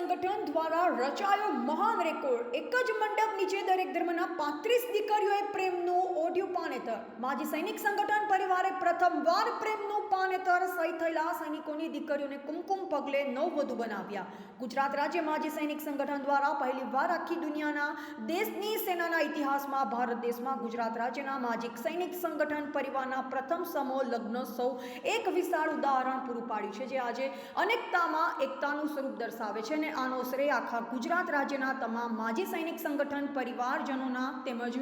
સંગઠન દ્વારા રચાયો મહાન રેકોર્ડ એક જ મંડપ નીચે દરેક ધર્મના પાંત્રીસ દીકરીઓએ પ્રેમનું ઓઢ્યું. પાનેતર માજી સૈનિક સંગઠન પરિવારે પ્રથમવાર પ્રેમનું પાનેતર સહી થયેલા સૈનિકોની દીકરીઓને કુમકુમ પગલે નવવધુ બનાવ્યા. ગુજરાત રાજ્ય માજી સૈનિક સંગઠન દ્વારા પહેલીવાર આખી દુનિયાના દેશની સેનાના ઇતિહાસમાં, ભારત દેશમાં, ગુજરાત રાજ્યના માજી સૈનિક સંગઠન પરિવારના પ્રથમ સમૂહ લગ્નોત્સવ એક વિશાળ ઉદાહરણ પૂરું પાડ્યું છે, જે આજે અનેકતામાં એકતાનું સ્વરૂપ દર્શાવે છે અને આનો શ્રેય આખા ગુજરાત રાજ્યના તમામ માજી સૈનિક સંગઠન પરિવારજનોના તેમજ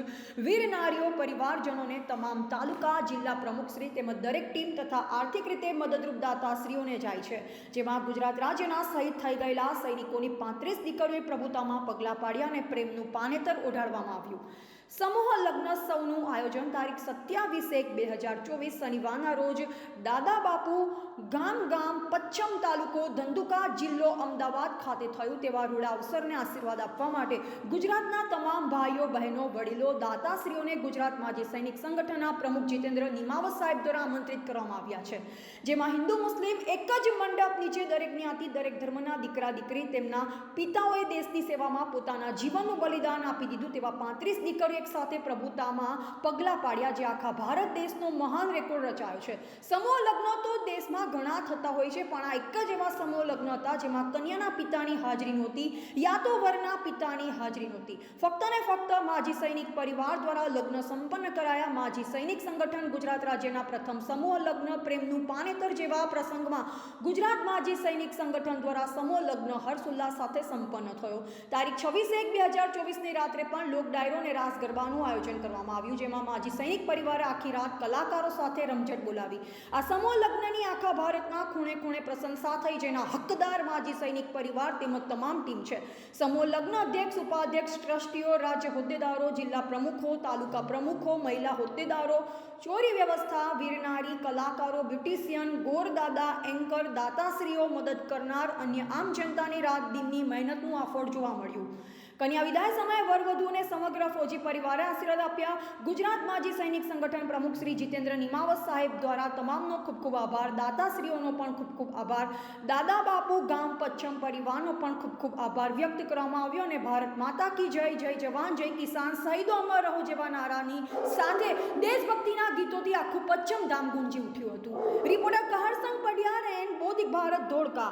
વીર નારીઓ પરિવારજનોને તમામ તાલુકા, જિલ્લા પ્રમુખશ્રી તેમજ દરેક ટીમ તથા આર્થિક રીતે મદદરૂપ દાતાશ્રીઓને જાય છે. જેમાં ગુજરાત રાજ્યના શહીદ થઈ ગયેલા સૈનિકોની પાંત્રીસ દીકરીઓએ પ્રભુતામાં પગલાં પાડ્યા અને પ્રેમનું પાનેતર ઓઢાડવામાં આવ્યું. સમૂહ લગ્ન સૌનું આયોજન તારીખ સત્યાવીસ એક બે હજાર ચોવીસ શનિવારના રોજ દાદા બાપુ ગામ ગામ પચ્છમ તાલુકો ધંધુકા જિલ્લો અમદાવાદ ખાતે થયું તેવા રૂડા અવસરને આશીર્વાદ આપવા માટે ગુજરાતના તમામ ભાઈઓ, બહેનો, વડીલો, દાતાશ્રીઓને ગુજરાત માજી સૈનિક સંગઠનના પ્રમુખ જીતેન્દ્ર નિમાવત સાહેબ દ્વારા આમંત્રિત કરવામાં આવ્યા છે. જેમાં હિન્દુ, મુસ્લિમ એક જ મંડપ નીચે દરેક જ્ઞાતિ, દરેક ધર્મના દીકરા, દીકરી તેમના પિતાઓએ દેશની સેવામાં પોતાના જીવનનું બલિદાન આપી દીધું તેવા પાંત્રીસ દીકરીઓ એક સાથે પ્રભુતામાં પગલાં પાડ્યા જે આખા ભારત દેશનો મહાન રેકોર્ડ રચાયો છે. સમૂહ લગ્નો તો દેશમાં ઘણા થતા હોય છે, પણ આ એક જ એવા સમૂહ લગ્ન હતા જેમાં કન્યાના પિતાની હાજરી નહોતી યા તો વરના પિતાની હાજરી નહોતી. ફક્ત ને ફક્ત માજી સૈનિક પરિવાર દ્વારા લગ્ન સંપન્ન કરાયા. માજી સૈનિક સંગઠન ગુજરાત રાજ્યના પ્રથમ સમૂહ લગ્ન પ્રેમનું પાનેતર જેવા પ્રસંગમાં ગુજરાત માજી સૈનિક સંગઠન દ્વારા સમૂહ લગ્ન હર્ષોલ્લાસ સાથે સંપન્ન થયો. તારીખ છવ્વીસ એક બે હજાર ચોવીસની રાત્રે પણ લોક ડાયરો અને રાસ ગરબાનું આયોજન કરવામાં આવ્યું, જેમાં માજી સૈનિક પરિવારે આખી રાત કલાકારો સાથે રમઝટ બોલાવી. આ સમૂહ લગ્નની આખા ભારતના ખૂણે ખૂણે પ્રશંસા થઈ, જેના હકદાર માજી સૈનિક પરિવાર તેમજ તમામ ટીમ છે. સમૂહ લગ્ન અધ્યક્ષ, ઉપાધ્યક્ષ, ટ્રસ્ટીઓ, રાજ્ય હોદ્દેદારો, જિલ્લા પ્રમુખો, તાલુકા પ્રમુખો, મહિલા હોદ્દેદારો, ચોરી વ્યવસ્થા, વીરનારી કલાકારો, બ્યુટિશિયન, ગોરદાદા, એન્કર, દાતાશ્રીઓ, મદદ કરનાર અન્ય આમ જનતાની રાત દિનની મહેનતનું આ ફળ જોવા મળ્યું. કન્યા વિદાય સમયે વરવધુને સમગ્ર ફૌજી પરિવારે આશીર્વાદ આપ્યા. ગુજરાત માજી સૈનિક સંગઠન પ્રમુખ શ્રી જીતેન્દ્ર નિમાવત સાહેબ દ્વારા તમામનો ખૂબ ખૂબ આભાર. દાતાશ્રીઓનો પણ ખૂબ ખૂબ આભાર. દાદા બાપુ, ગામ પચ્છમ પરિવારનો પણ ખૂબ ખૂબ આભાર વ્યક્ત કરવામાં આવ્યો અને ભારત માતા કી જય જય જવાન, જય કિસાન. શહીદો અમર રહો જેવા નારાની સાથે દેશભક્તિના ગીતોથી આખું પચ્છમ ધામ ગુંજી ઉઠ્યું હતું. Reporter Kaharsang Padiyar and Bodhik Bharat Dholka.